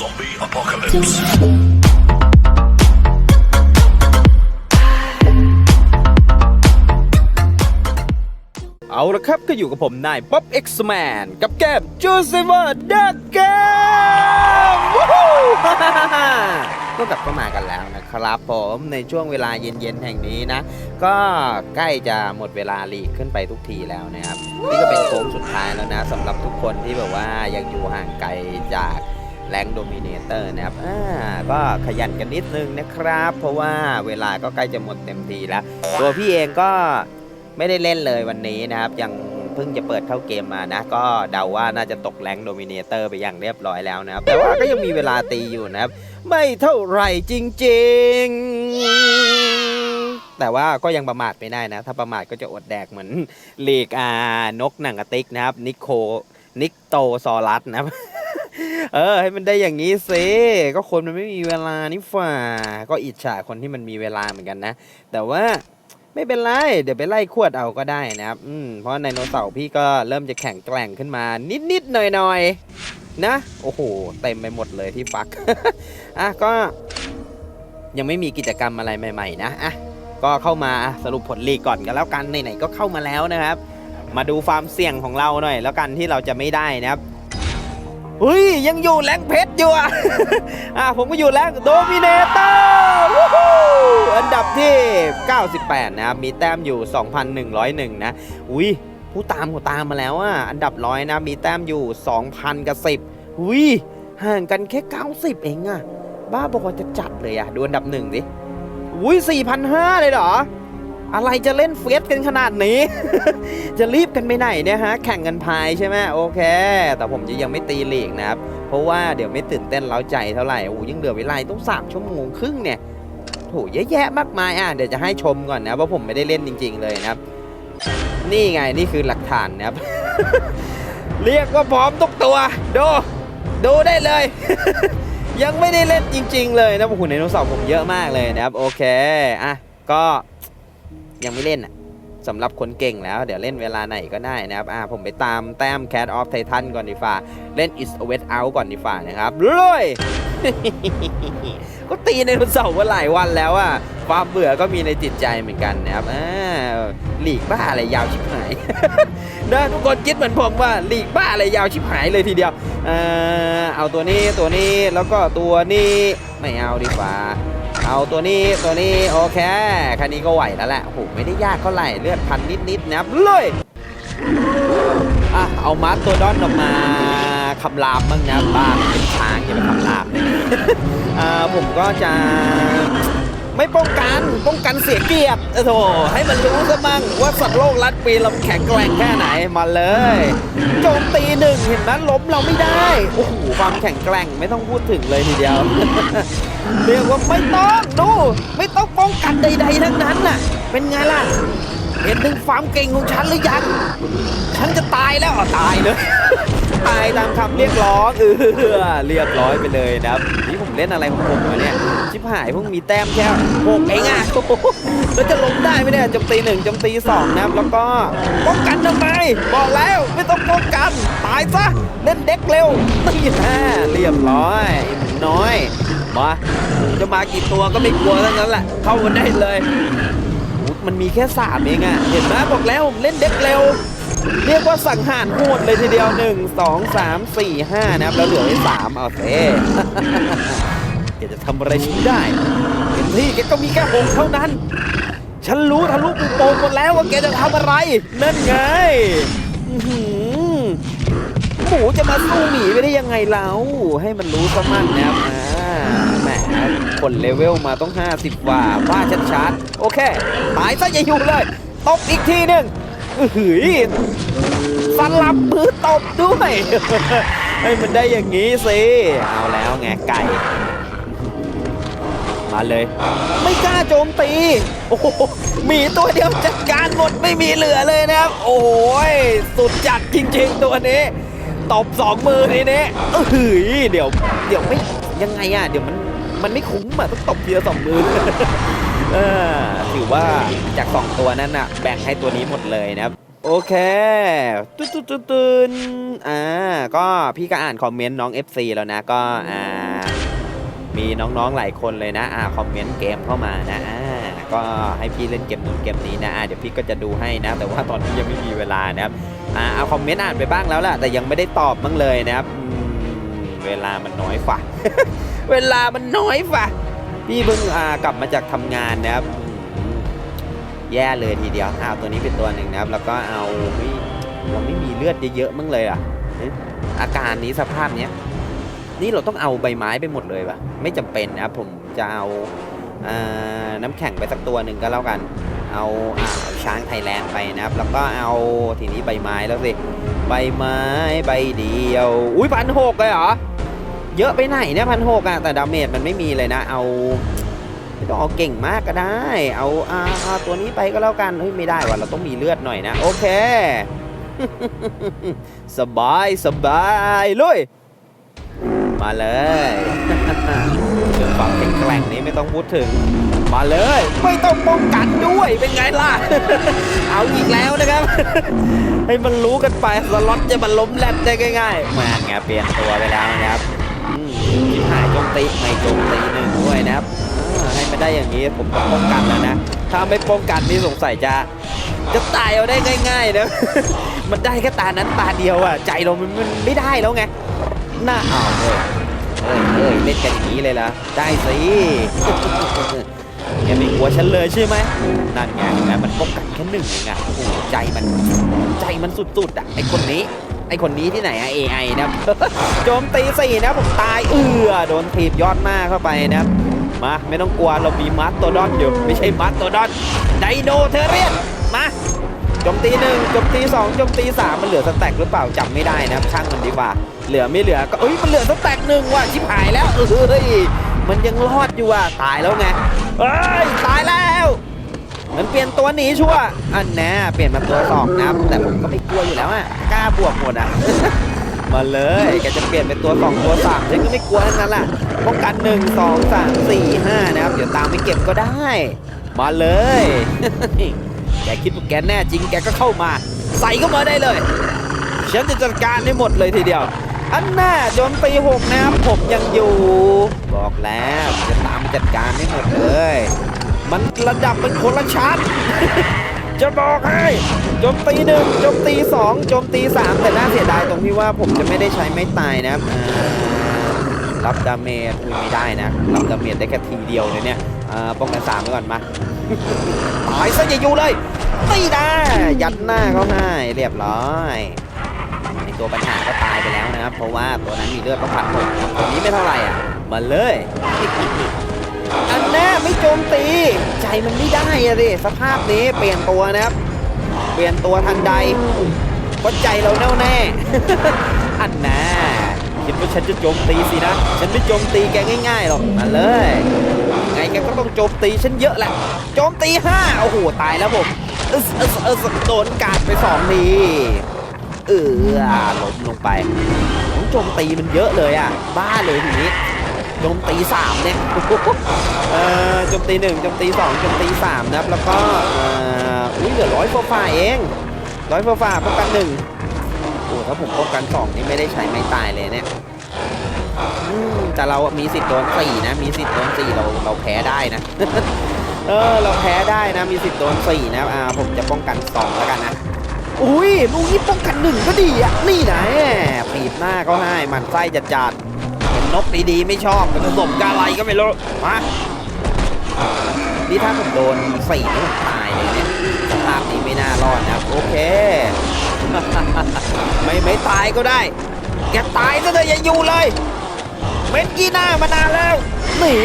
Zombie apocalypse. เอาละครับก็อยู่กับผมนายป๊อปเอ็กซ์แมนกับแกมจูเซเวอร์ดักเกมวู้ฮู้ก็กลับเข้ามากันแล้วนะครับผมในช่วงเวลาเย็นๆแห่งนี้นะ ก็ใกล้จะหมดเวลาลีกขึ้นไปทุกทีแล้วนะครับ นี่ก็เป็นโค้งสุดท้ายแล้วนะสำหรับทุกคนที่แบบว่ายังอยู่ห่างไกลจาก แรงโดมิเนเตอร์นะครับอ่าก็ขยันกันนิดนึงนะครับ เพราะว่าเวลาก็ใกล้จะหมดเต็มทีแล้ว ตัวพี่เองก็ไม่ได้เล่นเลยวันนี้นะครับ ยังเพิ่งจะเปิดเข้าเกมมานะ ก็เดาว่าน่าจะตกแรงโดมิเนเตอร์ไปอย่างเรียบร้อยแล้วนะครับ แต่ว่าก็ยังมีเวลาตีอยู่นะครับ ไม่เท่าไหร่จริง ๆ แต่ว่าก็ยังประมาทไม่ได้นะ ถ้าประมาทก็จะอดแดกเหมือนลีกอานกหนังกระติกนะครับ นิโคนิกโตซอรัสนะครับ เออ ให้มันได้อย่างนี้สิก็คนมันไม่มีเวลานี่ฝ่า ก็อิจฉาคนที่มันมีเวลาเหมือนกันนะ แต่ว่าไม่เป็นไร เดี๋ยวไปไล่ขวดเอาก็ได้นะครับ อืม เพราะไดโนเสาร์พี่ก็เริ่มจะแข็งแกร่งขึ้นมานิดๆหน่อยๆนะ โอ้โห เต็มไปหมดเลยที่ฟัก อะก็ ยังไม่มีกิจกรรมอะไรใหม่ ๆ นะ อะ ก็เข้ามาสรุปผลลีกก่อนกันแล้วกันไหนๆก็เข้ามาแล้วนะครับ มาดูความเสี่ยงของเราหน่อย แล้วกันที่เราจะไม่ได้นะครับ เฮ้ย ยังอยู่แรงเพชรอยู่อะ อะผมก็อยู่แรงโดมิเนเตอร์อันดับที่ 98 นะครับ มีแต้มอยู่ 2,101 นะ อุ้ยผู้ตามเขาตามมาแล้วอะ อันดับร้อยนะ มีแต้มอยู่ 2,000 กับ 10 อุ้ย ห่างกันแค่ 90 เองอะ บ้าบอกว่าจะจัดเลยอะ ดูอันดับหนึ่งดิ อุ้ย4,500 เลยเหรอ อะไรจะเล่นเฟสกันขนาดนี้ จะรีบกันไปไหนเนี่ยฮะ แข่งกันพายใช่ไหมโอเค แต่ผมจะยังไม่ตีลีกนะครับ เพราะว่าเดี๋ยวไม่ตื่นเต้นเล้าใจเท่าไหร่โอ้ยังเหลือเวลาต้อง3ชั่วโมงครึ่งเนี่ยโถเยอะแยะมากมายอะเดี๋ยวจะให้ชมก่อนนะว่าผมไม่ได้เล่นจริง ๆ เลยนะครับ นี่ไงนี่คือหลักฐานนะครับ เรียกว่าพร้อมทุกตัวดูดูได้เลย ยังไม่ได้เล่นจริง ๆ เลยนะโอ้โหในโนเสาร์ผมเยอะมากเลยนะครับ โอเคอะก็ ยังไม่เล่นอะสำหรับคนเก่งแล้ว เดี๋ยวเล่นเวลาไหนก็ได้นะครับ อะผมไปตามแต้ม Cat of Titan ก่อนดีฝ่า เล่น Is a Wet Out ก่อนดีฝ่านะครับเลยก็ตีในวันเสาร์มาหลายวันแล้วอะความเบื่อก็มีในจิตใจเหมือนกันนะครับ อ่า หลีกบ้าอะไรยาวชิบหายนะทุกคนคิดเหมือนผมว่าหลีกบ้าอะไรยาวชิบหายเลยทีเดียวเออเอาตัวนี้ตัวนี้แล้วก็ตัวนี้ไม่เอาดีกว่า เอาตัวนี้ตัวนี้โอเคคันนี้ก็ไหวแล้วแหละโอ้โหไม่ได้ยากเท่าไหร่เลือดพันนิดๆนะครับเลยอะเอามาร์ตัวดอนออกมาคำรามบ้างนะบ้างเป็นช้างอย่าไปคำรามเนี่ยผมก็จะ ไม่ป้องกันป้องกันเสียเกียรติโอ้โถให้มันรู้ซะมั่งว่าสัตว์โลกรัดปีเราแข็งแกร่งแค่ไหนมาเลยโจมตีหนึ่งเห็นไหมล้มเราไม่ได้โอ้โหความแข็งแกร่งไม่ต้องพูดถึงเลยทีเดียวเรียกว่าไม่ต้องดูไม่ต้องป้องกันใด ๆ ทั้งนั้นน่ะ เป็นไงล่ะเห็นถึงความเก่งของฉันหรือยัง ฉันจะตายแล้วอะตายเลย ตายตามคำเรียกร้องเออเรียบร้อยไปเลยนะครับนี่ผมเล่นอะไรของผมวะเนี่ยชิบหายเพิ่งมีแต้มแค่หกเองอะแล้วจะลงได้ไหมเนี่ยจมตีหนึ่งจมตีสองนะครับแล้วก็ป้องกันทำไมบอกแล้วไม่ต้องป้องกันตายซะเล่นเด็กเร็วนี่แน่เรียบร้อยไอ้หมูน้อยมาจะมากี่ตัวก็ไม่กลัวทั้งนั้นแหละเข้ามาได้เลยอุ๊ยมันมีแค่สามเองอะเห็นไหมบอกแล้วผมเล่นเด็กเร็ว เรียกว่าสังหารโหดเลยทีเดียว 1 2 3 4 5 นะครับ แล้วเหลือไว้3เอาเซ่แกจะทำอะไรฉันได้เห็นที่แกก็มีแค่หงเท่านั้น ฉันรู้ทะลุปุโปงหมดแล้วว่าแกจะทำอะไร นั่นไงหมูจะมาสู้หมีไปได้ยังไงเราให้มันรู้ซะมั่งนะครับแหมคนเลเวลมาต้อง 50กว่าว่าชัดๆโอเคตายซะอย่าอยู่เลยตบอีกทีหนึ่งอื้อหือ สลับมือตบด้วยให้มันได้อย่างนี้สิ เอาแล้วไงไก่ มาเลย ไม่กล้าโจมตี โอ้โหหมีตัวเดียวจัดการหมดไม่มีเหลือเลยนะครับ โอ้ยสุดจัดจริงๆตัวนี้ตบสองมือนี่นี่เออหือเดี๋ยว เดี๋ยวไม่ยังไงอะ เดี๋ยวมันมันไม่คุ้มอะต้องตบทีละสองมือเออถือว่าจากสองตัวนั้นน่ะ แบ่งให้ตัวนี้หมดเลยนะครับ โอเคตุ๊ดตุ๊ดตุ๊ดตุ๊ดอ่า ก็พี่ก็อ่านคอมเมนต์น้อง FC แล้วนะ ก็อ่า มีน้องๆหลายคนเลยนะ อ่า คอมเมนต์เกมเข้ามานะ อ่า ก็ให้พี่เล่นเกมนู้นเกมนี้นะ อ่า เดี๋ยวพี่ก็จะดูให้นะ แต่ว่าตอนนี้ยังไม่มีเวลานะครับ อ่า เอาคอมเมนต์อ่านไปบ้างแล้วแหละแต่ยังไม่ได้ตอบบ้างเลยนะครับ เวลามันน้อยฝ่าเวลามันน้อยฝ่าพี่เพิ่งอ่ากลับมาจากทำงานนะครับ แย่เลยทีเดียวเอาตัวนี้เป็นตัวหนึ่งนะครับ แล้วก็เอาเฮ้ยเราไม่มีเลือดเยอะๆมั้งเลยอะเอ๊ะอาการนี้สภาพเนี้ยนี่เราต้องเอาใบไม้ไปหมดเลยปะไม่จำเป็นนะครับผมจะเอาอน้ำแข็งไปสักตัวหนึ่งก็แล้วกัน เอาอ่าเอาช้างไทยแลนด์ไปนะครับ แล้วก็เอาทีนี้ใบไม้แล้วสิใบไม้ใบเดียว อุ้ยพันหกเลยเหรอเยอะไปไหนเนี่ยพันหกอะแต่ดาเมจมันไม่มีเลยนะ เอา ไม่ต้องเอาเก่งมากก็ได้ เอาอ่าอาตัวนี้ไปก็แล้วกันเฮ้ยไม่ได้ว่ะเราต้องมีเลือดหน่อยนะ โอเค สบายสบายลุยมาเลยเรื่องความแข็งแกร่งนี้ไม่ต้องพูดถึง มาเลย ไม่ต้องป้องกันด้วย เป็นไงล่ะ เอาอีกแล้วนะครับ ให้มันรู้กันไป สล็อตจะมันล้มแลบได้ง่ายๆมาไงเปลี่ยนตัวไปแล้วนะครับหายโจมตีไม่โจมตีหนึ่งด้วยนะครับ ได้อย่างนี้ผมต้องป้องกันแล้วนะ ถ้าไม่ป้องกันนี่สงสัยจะ จะตายเอาได้ง่ายๆนะ มันได้แค่ตานั้นตาเดียวอะใจเรามันมันไม่ได้แล้วไงหน้าอ้าวเฮ้ยเฮ้ยเฮ้ยเล่นกันอย่างนี้เลยล่ะได้สิย่าไปกลัวฉันเลยใช่ไหมนั่นไงนไหมมันป้องกันแค่หนึ่งองอะโอ้ใจมันใจมันสุดๆอะไอคนนี้ไอคนนี้ที่ไหนอะ AI นะโจมตีสี่นะผมตายเอือโดนถีบยอดหน้าเข้าไปนะ มาไม่ต้องกลัวเรามีมัสโตดอนอยู่ไม่ใช่มัสโตดอนไดโนเทเรียนมาจมตีหนึ่งจมตีสองจมตีสามมันเหลือสแต็กหรือเปล่าจำไม่ได้นะครับช่างมันดีกว่า เหลือไม่เหลือก็เอ้ยมันเหลือสแต็กหนึ่งว่ะชิบหายแล้วเอ้ยมันยังรอดอยู่อะตายแล้วไงเอ้ยตายแล้วมันเปลี่ยนตัวหนีชัวอันแน่เปลี่ยนมาตัวสองนะแต่ผมก็ไม่กลัวอยู่แล้วอะกล้าบวกหมดอะ มาเลยแกจะเปลี่ยนเป็นตัวสองตัวสามฉันก็ไม่กลัวนั้นแหละป้องกันหนึ่งสองสามสี่ห้านะครับเดี๋ยวตามไปเก็บก็ได้ มาเลยแกคิดว่าแกแน่จริงแกก็เข้ามา ใส่เข้ามาได้เลยฉันจะจัดการให้หมดเลยทีเดียวอันหน่าโจนปีหกนะครับผมยังอยู่ บอกแล้วจะตามไปจัดการให้หมดเลย มันระดับเป็นคนละชั้น จะบอกให้โจมตีหนึ่งโจมตีสองโจมตีสามแต่น่าเสียดายตรงที่ว่าผมจะไม่ได้ใช้ไม่ตายนะครับรับดาเมจอุ้ยไม่ได้นะรับดาเมจได้แค่ทีเดียวเลยเนี่ยอ่าป้องกันสามไว้ก่อนมาตายซะอย่าอยู่เลยไม่ได้ ยัดหน้าเขาให้เรียบร้อยตัวปัญหาก็ตายไปแล้วนะครับเพราะว่าตัวนั้นมีเลือดต้องพันหกตัวนี้ไม่เท่าไหร่อะมาเลย อันแน่ไม่โจมตี ใจมันไม่ได้อะดิสภาพนี้เปลี่ยนตัวนะครับ เปลี่ยนตัวทันใดเพราะใจเราแน่วแน่ อันแน่คิดว่าฉันจะโจมตีสินะ ฉันไม่โจมตีแกง่ายๆหรอกมาเลย ไงแกก็ต้องโจมตีฉันเยอะแหละ โจมตีห้าโอ้โหตายแล้วผมเออเออเออโดนกาดไปสองทีเออล้มลงไปผมโจมตีมันเยอะเลยอะ บ้าเลยทีนี้ โจมตีสามเนี่ยเออโจมตีหนึ่งโจมตีสองโจมตีสามนะครับ แล้วก็อุ้ยเหลือร้อยฟฝ่าเองร้อยฟฝ่าป้องกันหนึ่งโอ้ถ้าผมป้องกันสองนี่ไม่ได้ใช้ไม้ตายเลยเนี่ยแต่เรามีสิทธิ์โดนสี่นะ มีสิทธิ์โดนสี่เราเราแพ้ได้นะ เออ เราแพ้ได้นะ มีสิทธิ์โดนสี่นะ อ่า ผมจะป้องกันสองแล้วกันนะ อุ้ยลูกนี้ป้องกันหนึ่งก็ดีอะ นี่นะปีบหน้าเขาให้ มันไส้จัดจัด นกดีๆไม่ชอบมันผสมกาอะไรก็ไม่รู้มานี่ถ้าผมโดนสี่นี่ผมตายเลยเนี่ยสภาพนี้ไม่น่ารอดนะครับโอเค ไม่ไม่ตายก็ได้แกตายซะเลยอย่าอยู่เลยเม็ดกี้หน้ามานานแล้วหนี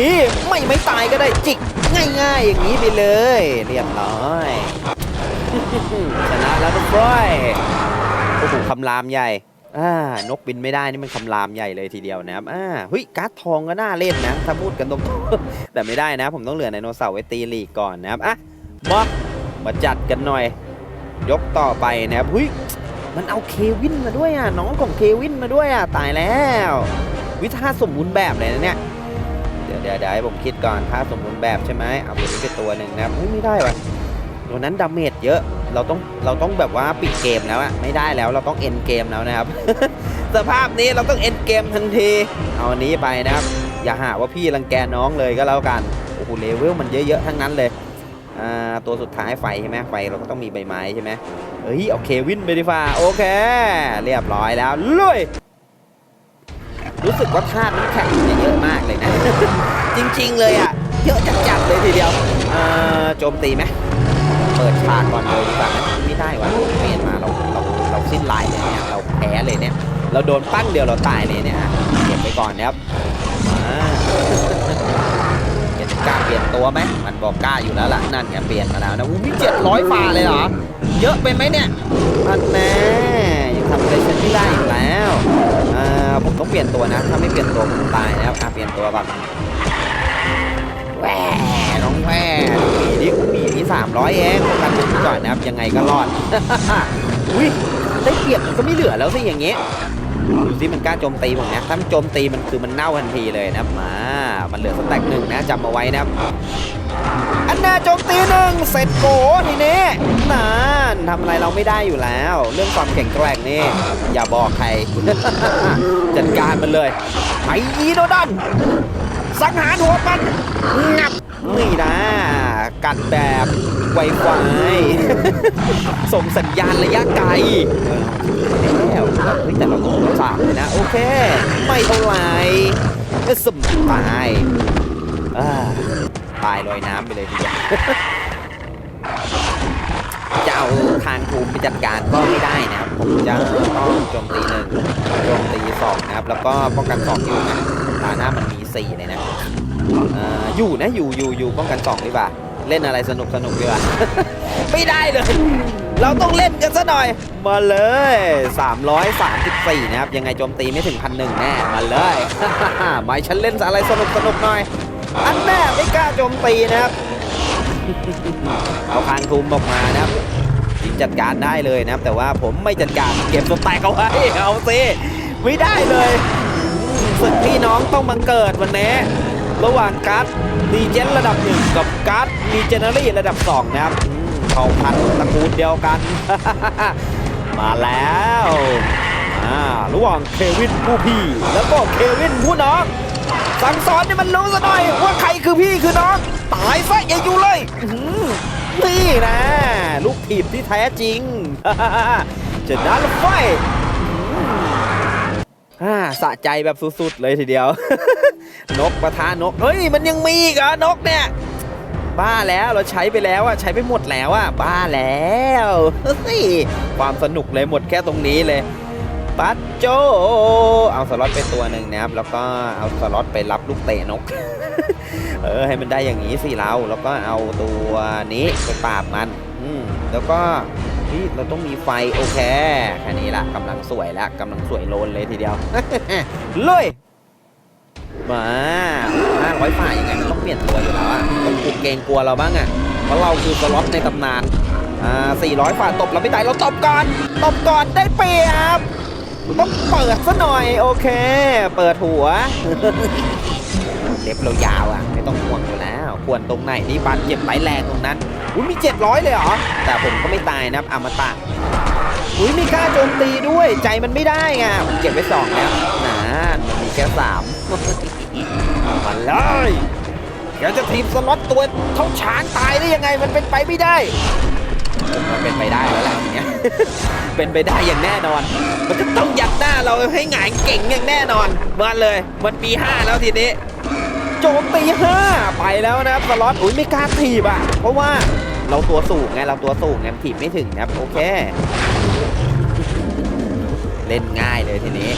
ไม่ไม่ตายก็ได้จิกง่ายๆ อย่างนี้ไปเลย เรียบร้อยชนะแล้วทุกคนโอ้โหคำรามใหญ่ อ่านกบินไม่ได้นี่มันคำรามใหญ่เลยทีเดียวนะครับอ่าเฮ้ยการ์ดทองก็น่าเล่นนะถ้าพูดกันตรงๆแต่ไม่ได้นะ ผมต้องเหลือไดโนเสาร์ไว้ตีลีกก่อนนะครับอะมามาจัดกันหน่อย ยกต่อไปนะครับเฮ้ยมันเอาเควินมาด้วยอะน้องของเควินมาด้วยอะตายแล้ว วิท่าสมบูรณ์แบบเลยนะเนี่ยเดี๋ยวเดี๋ยวเดี๋ยวให้ผมคิดก่อนท่าสมบูรณ์แบบใช่ไหมเอาตัวนี้ไปตัวหนึ่งนะครับเฮ้ยไม่ได้ว่ะตัวนั้นดาเมจเยอะ เราต้องเราต้องแบบว่าปิดเกมแล้วอะไม่ได้แล้วเราต้องเอ็นเกมแล้วนะครับ สภาพนี้เราต้องเอ็นเกมทันทีเอาอันนี้ไปนะครับ อย่าหาว่าพี่รังแกน้องเลยก็แล้วกันโอ้โหเลเวลมันเยอะๆทั้งนั้นเลยตัวสุดท้ายไฟใช่ไหมไฟเราก็ต้องมีใบไม้ใช่ไหมเฮ้ยเอเควินไปดีฟ้าโอเค เรียบร้อยแล้วลุยรู้สึกว่าธาตุน้ำแข็งจะเยอะมากเลยนะ จริงๆเลยอะ เยอะจัดๆเลยทีเดียวโจมตีไหม เปิดฉากก่อนเลยดีกว่าไหมไม่ได้วะเปลี่ยนมาเราเราเราสิ้นลายเลยเนี่ยเราแพ้เลยเนี่ย เราโดนปั้งเดียวเราตายเลยเนี่ยเก็บไปก่อนนะครับเห็นกล้าเปลี่ยนตัวไหมมันบอกกล้าอยู่แล้วล่ะนั่นไงเปลี่ยนมาแล้วนะอู้มีเจ็ดร้อยฝ่าเลยเหรอเยอะไปไหมเนี่ยอันแน่ยังทำอะไรฉันไม่ได้อีกแล้วอ่าผมต้องเปลี่ยนตัวนะ ถ้าไม่เปลี่ยนตัวผมตายนะครับอะเปลี่ยนตัวก่อนแหวน้องแหว 300 เองกันไปก่อนนะครับ ยังไงก็รอด อุ้ยได้เปรียบมันก็ไม่เหลือแล้วสิอย่างเงี้ยดูสิมันกล้าโจมตีผมนะถ้ามันโจมตีมันคือมันเน่าทันทีเลยนะมา มันเหลือสแต็กหนึ่งนะจำเอาไว้นะอันนาโจมตีหนึ่งเสร็จโกทีนี้นานทำอะไรเราไม่ได้อยู่แล้ว เรื่องความแข็งแกร่งนี่ อย่าบอกใคร จัดการมันเลยไปยีโดดันสังหารหัวมันงับนี่นะ กัดแบบไวไฟส่งสัญญาณระยะไกลแล้วเฮ้ยแต่เราต้องสามเลยนะ โอเค ไม่เท่าไหร่สมตายตายลอยน้ำไปเลยทีเดียวจะเอาทางภูมิไปจัดการก็ไม่ได้นะครับผมจะต้องโจมตีหนึ่งโจมตีสองนะครับ แล้วก็ป้องกันสองอยู่นะตาหน้ามันมีสี่เลยนะเอ่ออยู่นะอยู่อยู่อยู่ป้องกันสองดีกว่า เล่นอะไรสนุกสนุกดีกว่า ไม่ได้เลย เราต้องเล่นกันซะหน่อย มาเลย 334 นะครับ ยังไงโจมตีไม่ถึงพันหนึ่งแน่ มาเลยหมายฉันเล่นอะไรสนุกสนุกหน่อย อันแน่ไม่กล้าโจมตีนะครับ เอาคางทุมออกมานะครับจัดการได้เลยนะครับ แต่ว่าผมไม่จัดการเก็บสแตกเอาไว้เอาสิไม่ได้เลยศึกพี่น้องต้องมาเกิดวันนี้ ระหว่างการ์ดดีเจนระดับหนึ่งกับการ์ดดีเจเนอรี่ระดับสองนะครับเผ่าพันธุ์ตระกูลเดียวกัน มาแล้วระหว่างเควินผู้พี่ แล้วก็เควินผู้น้อง สั่งสอนให้มันรู้ซะหน่อย ว่าใครคือพี่คือน้อง ตายซะอย่าอยู่เลยนี่นะ ลูกทีมที่แท้จริงจะนัดไฟสะใจแบบสุดๆเลยทีเดียว นกประทานก เฮ้ย มันยังมีอีกเหรอนกเนี่ย บ้าแล้วเราใช้ไปแล้วอะใช้ไปหมดแล้วอะบ้าแล้วเฮ้ยความสนุกเลยหมดแค่ตรงนี้เลยปัดโจ เอาสล็อตไปตัวหนึ่งนะครับ แล้วก็เอาสล็อตไปรับลูกเตะนก เออ ให้มันได้อย่างนี้สิเรา แล้วก็เอาตัวนี้ไปปราบมัน อืมแล้วก็เฮ้ยเราต้องมีไฟ โอเค แค่นี้ละกำลังสวยแล้วกำลังสวยโลนเลยทีเดียวเลย มาห้าร้อยฝ่ายยังไงมันต้องเปลี่ยนตัวอยู่แล้วอะต้องกูเกรงกลัวเราบ้างอะเพราะเราคือสล็อตในตำนานอ่า400ฝ่าตบเราไม่ตายเราตบก่อนตบก่อนได้เปรียบต้องเปิดซะหน่อยโอเค เปิดหัว เล็บเรายาวอะไม่ต้องห่วงอยู่แล้วควรตรงไหนนี่บาดเจ็บไหลแรงตรงนั้นอุ้ยมี 700 เลยเหรอ แต่ผมก็ไม่ตายนะครับอมตะอุ้ยมีกล้าโจมตีด้วยใจมันไม่ได้ไงผมเก็บไว้สองแล้วนะมันมีแค่สาม มาเลยแกจะทีมสล็อตตัวเท่าช้างตายได้ยังไงมันเป็นไปไม่ได้ มันเป็นไปได้แล้วแหละเนี้ยเป็นไปได้อย่างแน่นอน มันก็ต้องยัดหน้าเราให้หงายเก่งอย่างแน่นอนมาเลยมันปีห้าแล้วทีนี้โจมตีห้าไปแล้วนะครับสล็อตอุ้ยไม่กล้าถีบอะ เพราะว่าเราตัวสูงไงเราตัวสูงไงถีบไม่ถึงนะครับโอเค เล่นง่ายเลยทีนี้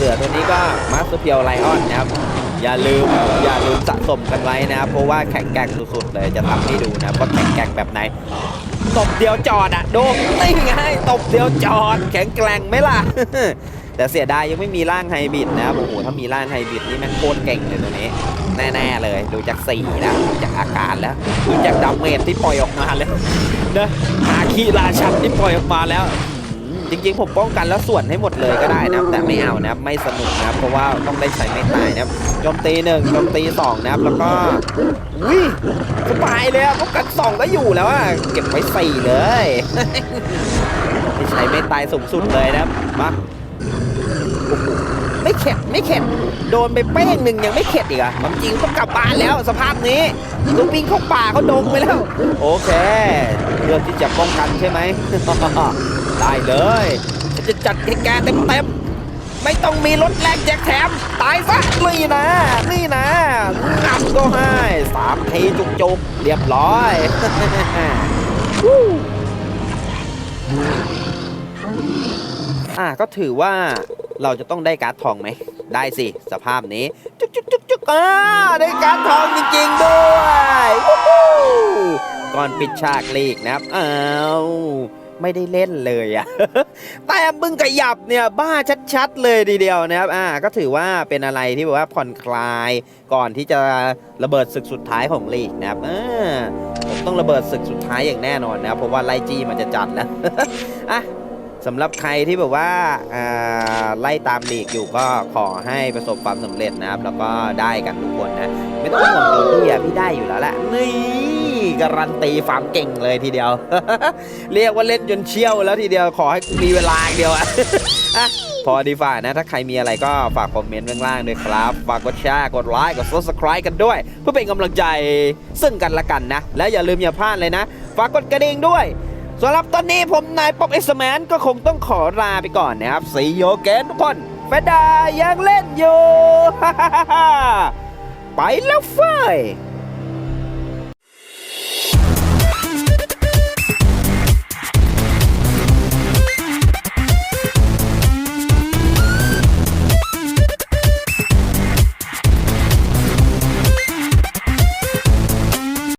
สือตัวนี้ก็มาสเตอร์เพียวไลออนนะครับ อย่าลืมอย่าลืมสะสมกันไว้นะครับ เพราะว่าแข็งแกร่งสุดๆเลยจะทำให้ดูนะว่าแข็งแกร่งแบบไหนตบเดียวจอดอะดูนี่ไงตบเดียวจอด แข็งแกร่งไหมล่ะ แต่เสียดายยังไม่มีร่างไฮบริดนะครับโอ้โหถ้ามีร่างไฮบริดนี่แม่งโคตรเก่งเลยตัวนี้ แน่ๆเลยดูจากสีแล้วดูจากอาการแล้วดูจากดาเมจที่ปล่อยออกมาเลยนะหาคีราชันที่ปล่อยออกมาแล้ว จริงๆ ผมป้องกันแล้วส่วนให้หมดเลยก็ได้นะครับ แต่ไม่เอานะครับ ไม่สนุกนะครับ เพราะว่าต้องได้ใช้ไม่ตายนะครับโจมตีหนึ่งโจมตีสองนะครับ แล้วก็อุ้ยสบายเลยอะป้องกันสองก็อยู่แล้วอะเก็บไว้สี่เลยไม่ใช้ไม่ตายสูงสุดเลยนะครับมาโอ้โหไม่เข็ดไม่เข็ดโดนไปเป้งหนึ่งยังไม่เข็ดอีกอะความจริงต้องกลับบ้านแล้วสภาพนี้ต้องวิ่งเข้าป่าเขาดงไปแล้ว โอเคเลือกที่จะป้องกันใช่ไหม ได้เลยฉันจะจัดให้แกเต็มเต็มๆไม่ต้องมีรถแรงแจกแถม ตายซะนี่นะ นี่นะงับก็ให้สามทีจุกๆเรียบร้อยวู้อะก็ถือว่าเราจะต้องได้การ์ดทองไหม ได้สิ สภาพนี้ จุกจุกจุกจุกอ่าได้การ์ดทองจริงๆด้วยวู้ฮู้ก่อนปิดฉากลีกนะครับอ้าว ไม่ได้เล่นเลยอะแต่มึงขยับเนี่ยบ้าชัดๆเลยทีเดียวนะครับอ่าก็ถือว่าเป็นอะไรที่แบบว่าผ่อนคลายก่อนที่จะระเบิดศึกสุดท้ายของลีกนะครับอ่าผมต้องระเบิดศึกสุดท้ายอย่างแน่นอนนะครับเพราะว่าไลจี้มันจะจัดแล้วอะสำหรับใครที่แบบว่าอ่าไล่ตามลีกอยู่ก็ขอให้ประสบความสำเร็จนะครับ แล้วก็ได้กันทุกคนนะ ไม่ต้องห่วงตัวพี่อะพี่ได้อยู่แล้วแหละนี่ การันตีฟาร์มเก่งเลยทีเดียว เรียกว่าเล่นจนเชี่ยวแล้วทีเดียวขอให้มีเวลาอย่างเดียวอะอะพอดีฝ่านะ ถ้าใครมีอะไรก็ฝากคอมเมนต์ข้างล่างด้วยครับ ฝากกดแชร์กดไลค์กด subscribe กันด้วย เพื่อเป็นกำลังใจซึ่งกันและกันนะ และอย่าลืมอย่าพลาดเลยนะ ฝากกดกระดิ่งด้วยสำหรับตอนนี้ผมนายป๊อปเอสแมนก็คงต้องขอลาไปก่อนนะครับสีโยเกนทุกคนแฟดดายังเล่นอยู่ ไปแล้วเฟ้ย